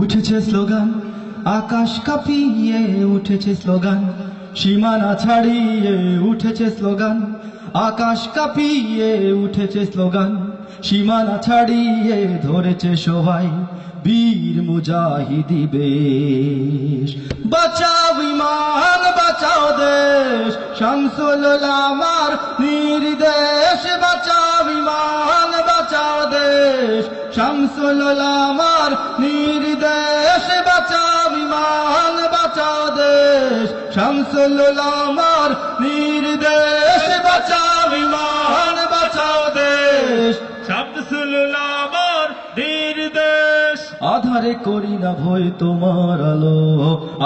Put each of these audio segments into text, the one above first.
উঠেছে স্লোগান, আকাশ কাঁপিয়ে উঠেছে স্লোগান, সীমানা ছাড়িয়ে উঠেছে স্লোগান, আকাশ কাঁপিয়ে উঠেছে স্লোগান, সীমানা ছাড়িয়ে ধরেছে সবাই, বীর মুজাহিদি বেশ বাঁচাও ইমান, বাঁচাও দেশ, শামসুল আমার নির্দেশ, বাঁচাও শামসুল আমার নির্দেশ বাঁচাও ইমান বাঁচাও দেশ। শামসুল আমার নির্দেশ বাঁচাও ইমান বাঁচাও দেশ। শামসুল্লাহ আমার নির্দেশ। আধারে করি না ভয় তোমার আলো,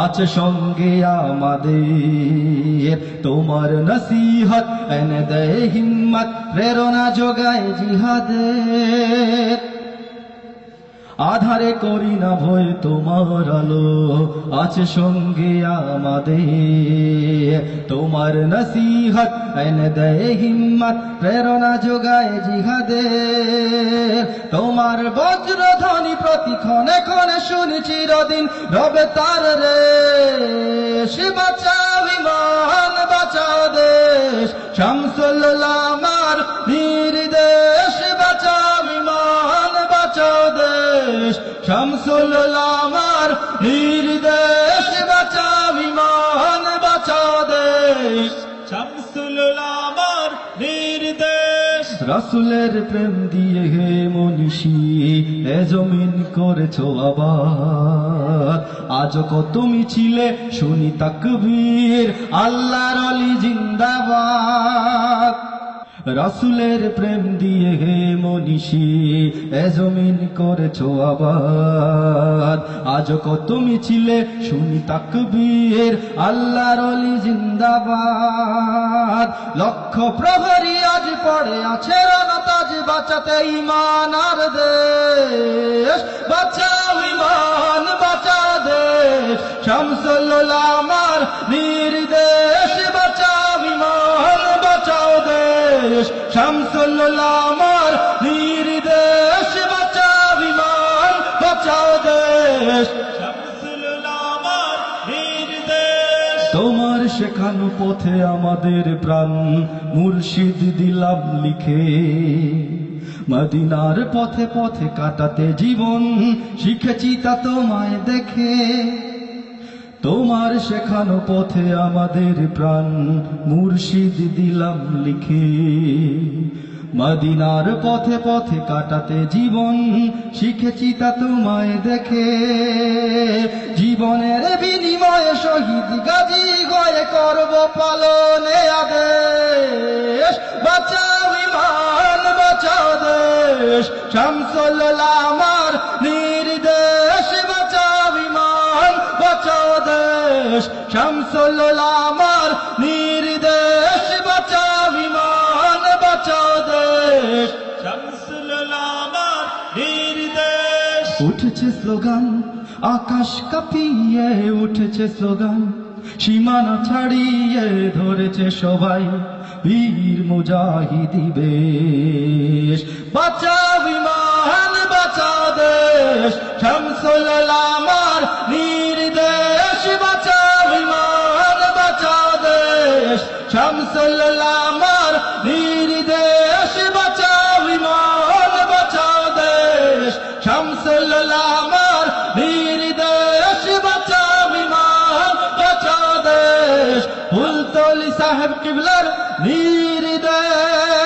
আছে সঙ্গে আমাদের। তোমার নসিহত এনে দেয় হিম্মত, প্রেরণা যোগায় জিহাদের। আধারে করি না ভয় তোমার আলো আছে সঙ্গে আমাদের। তোমার নসিহত এনে দেয় হিম্মত, প্রেরণা যোগায় জিহাদের তোমার বজ্রধ্বনি প্রতি ক্ষণে ক্ষণে শুনি চিরদিন, রবে তার রে বাঁচাও ইমান, বাঁচাও দেশ। শামসুল্লাহ আমার নির্দেশ বাঁচা ইমান বাঁচাও দেশ। শামসুল্লাহ আমার নির্দেশ। রাসুলের প্রেম দিয়ে হে মনীষী এ জমিন করেছ আবার আজ কত মিছিলে শুনি তাকবীর, আল্লাহর অলি জিন্দাবাদ। রাসুলের প্রেম দিয়ে মনীষী, এ জমিন করেছ আবার। আজ কত মিছিলে শুনি আল্লাহর অলি জিন্দাবাদ। লক্ষ আজ পড়ে আছে বাঁচাতে ইমান আর দেশ। বাঁচাও ইমান বাঁচা দেশ। শামসুল্লাহ আমার নির্দেশ, বাঁচাও ইমান বাঁচাও দেশ। দেশ। তোমার শেখানো পথে আমাদের প্রাণ মুর্শিদ দিলাম লিখে। মদিনার পথে পথে কাটাতে জীবন শিখেছি তা তোমায় দেখে। তোমার শেখানো পথে আমাদের প্রাণ মুর্শিদ দিলাম লিখে। মদিনার পথে পথে কাটাতে জীবন শিখেছি তা তোমায় দেখে। জীবনের বিনিময়ে শহীদ গাজী গয়ে করব পালনে আদেশ। বাঁচাও ইমান, বাঁচাও দেশ। শামসুল্লাহ আমার নির্দেশ, বাঁচাও ইমান, বাঁচাও দেশ। শামসুল্লাহ আমার নির্দেশ। উঠেছে স্লোগান, আকাশ কাঁপিয়ে উঠেছে স্লোগান, সীমানা ছাড়িয়ে ধরেছে সবাই বীর মুজাহিদি বেশ বাঁচাও বিমান বাঁচাও দেশ শামসুল্লাহ আমার নির্দেশ। বাঁচাও বিমান বাঁচাও দেশ শামসুল্লাহ আমার أحسن الأعمال میری دیش بچا بیمار بچا دیش پل تولی صاحب قبلر میری دیش